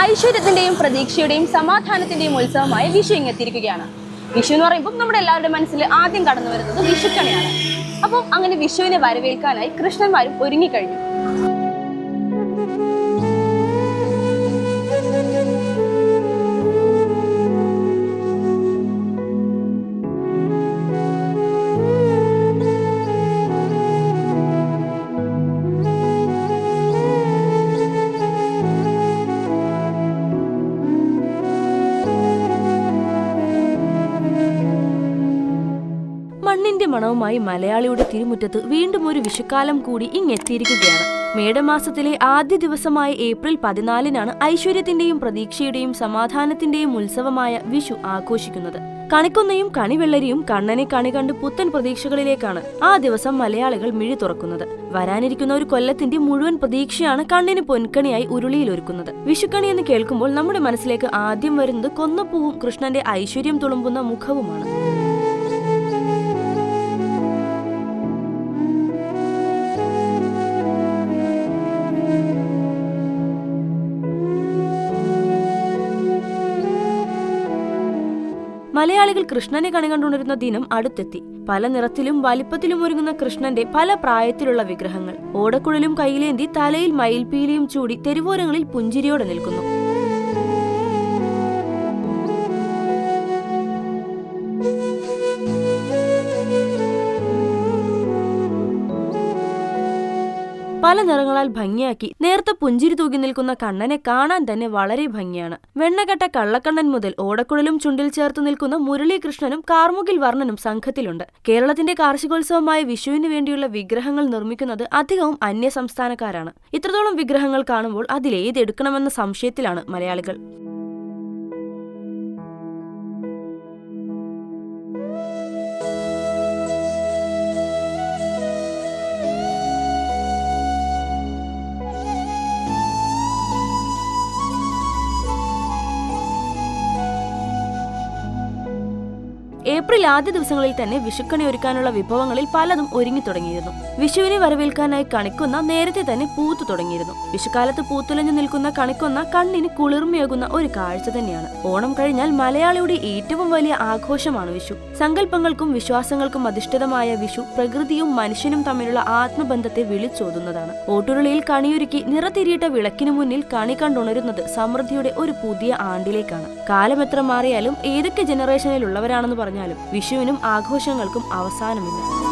ഐശ്വര്യത്തിന്റെയും പ്രതീക്ഷയുടെയും സമാധാനത്തിന്റെയും ഉത്സവമായ വിഷു ഇങ്ങെത്തിയിരിക്കുകയാണ്. വിഷു എന്ന് പറയുമ്പോൾ നമ്മുടെ എല്ലാവരുടെ മനസ്സിൽ ആദ്യം കടന്നു വരുന്നത് വിഷുക്കണിയാണ്. അപ്പം അങ്ങനെ വിഷുവിനെ വരവേൽക്കാനായി കൃഷ്ണന്മാരും ഒരുങ്ങിക്കഴിഞ്ഞു. മണവുമായി മലയാളിയുടെ തിരുമുറ്റത്ത് വീണ്ടും ഒരു വിഷുക്കാലം കൂടി ഇങ്ങെത്തിയിരിക്കുകയാണ്. മേടമാസത്തിലെ ആദ്യ ദിവസമായ ഏപ്രിൽ പതിനാലിനാണ് ഐശ്വര്യത്തിന്റെയും പ്രതീക്ഷയുടെയും സമാധാനത്തിന്റെയും ഉത്സവമായ വിഷു ആഘോഷിക്കുന്നത്. കണിക്കൊന്നയും കണിവെള്ളരിയും കണ്ണനെ കണി കണ്ട് പുത്തൻ പ്രതീക്ഷകളിലേക്കാണ് ആ ദിവസം മലയാളികൾ മിഴി തുറക്കുന്നത്. വരാനിരിക്കുന്ന ഒരു കൊല്ലത്തിന്റെ മുഴുവൻ പ്രതീക്ഷയാണ് കണ്ണിന് പൊൻകണിയായി ഉരുളിയിലൊരുക്കുന്നത്. വിഷുക്കണി എന്ന് കേൾക്കുമ്പോൾ നമ്മുടെ മനസ്സിലേക്ക് ആദ്യം വരുന്നത് കൊന്നപ്പൂവും കൃഷ്ണന്റെ ഐശ്വര്യം തുളുമ്പുന്ന മുഖവുമാണ്. മലയാളികൾ കൃഷ്ണനെ കണി കണ്ടുകൊണ്ടിരുന്ന ദിനം അടുത്തെത്തി. പല നിറത്തിലും വലിപ്പത്തിലും ഒരുങ്ങുന്ന കൃഷ്ണന്റെ പല പ്രായത്തിലുള്ള വിഗ്രഹങ്ങൾ. ഓടക്കുഴലും കയ്യിലേന്തി തലയിൽ മയിൽപീലിയും ചൂടി തെരുവോരങ്ങളിൽ പുഞ്ചിരിയോടെ നിൽക്കുന്നു. പല നിറങ്ങളാൽ ഭംഗിയാക്കി നേർത്ത പുഞ്ചിരി തൂക്കി നിൽക്കുന്ന കണ്ണനെ കാണാൻ തന്നെ വളരെ ഭംഗിയാണ്. വെണ്ണകെട്ട കള്ളക്കണ്ണൻ മുതൽ ഓടക്കുഴലും ചുണ്ടിൽ ചേർത്ത് നിൽക്കുന്ന മുരളീകൃഷ്ണനും കാർമുകിൽ വർണനും സംഘത്തിലുണ്ട്. കേരളത്തിന്റെ കാർഷികോത്സവമായ വിഷുവിന് വേണ്ടിയുള്ള വിഗ്രഹങ്ങൾ നിർമ്മിക്കുന്നത് അധികവും അന്യ സംസ്ഥാനക്കാരാണ് ഇത്രത്തോളം വിഗ്രഹങ്ങൾ കാണുമ്പോൾ അതിലേതെടുക്കണമെന്ന സംശയത്തിലാണ് മലയാളികൾ. ഏപ്രിൽ ആദ്യ ദിവസങ്ങളിൽ തന്നെ വിഷുക്കണി ഒരുക്കാനുള്ള വിഭവങ്ങളിൽ പലതും ഒരുങ്ങി തുടങ്ങിയിരുന്നു. വിഷുവിനെ വരവേൽക്കാനായി കണിക്കൊന്ന നേരത്തെ തന്നെ പൂത്തു തുടങ്ങിയിരുന്നു. വിഷുക്കാലത്ത് പൂത്തുലഞ്ഞു നിൽക്കുന്ന കണിക്കൊന്ന കണ്ണിന് കുളിർമയേകുന്ന ഒരു കാഴ്ച തന്നെയാണ്. ഓണം കഴിഞ്ഞാൽ മലയാളിയുടെ ഏറ്റവും വലിയ ആഘോഷമാണ് വിഷു. സങ്കല്പങ്ങൾക്കും വിശ്വാസങ്ങൾക്കും അധിഷ്ഠിതമായ വിഷു പ്രകൃതിയും മനുഷ്യനും തമ്മിലുള്ള ആത്മബന്ധത്തെ വിളിച്ചോതുന്നതാണ്. ഓട്ടുരുളിയിൽ കണിയൊരുക്കി നിറത്തിരിയിട്ട വിളക്കിനു മുന്നിൽ കണി കണ്ടുണരുന്നത് സമൃദ്ധിയുടെ ഒരു പുതിയ ആണ്ടിലേക്കാണ്. കാലം എത്ര മാറിയാലും ഏതൊക്കെ ജനറേഷനിലുള്ളവരാണെന്ന് പറഞ്ഞാലും വിഷുവിനും ആഘോഷങ്ങൾക്കും അവസാനമില്ല.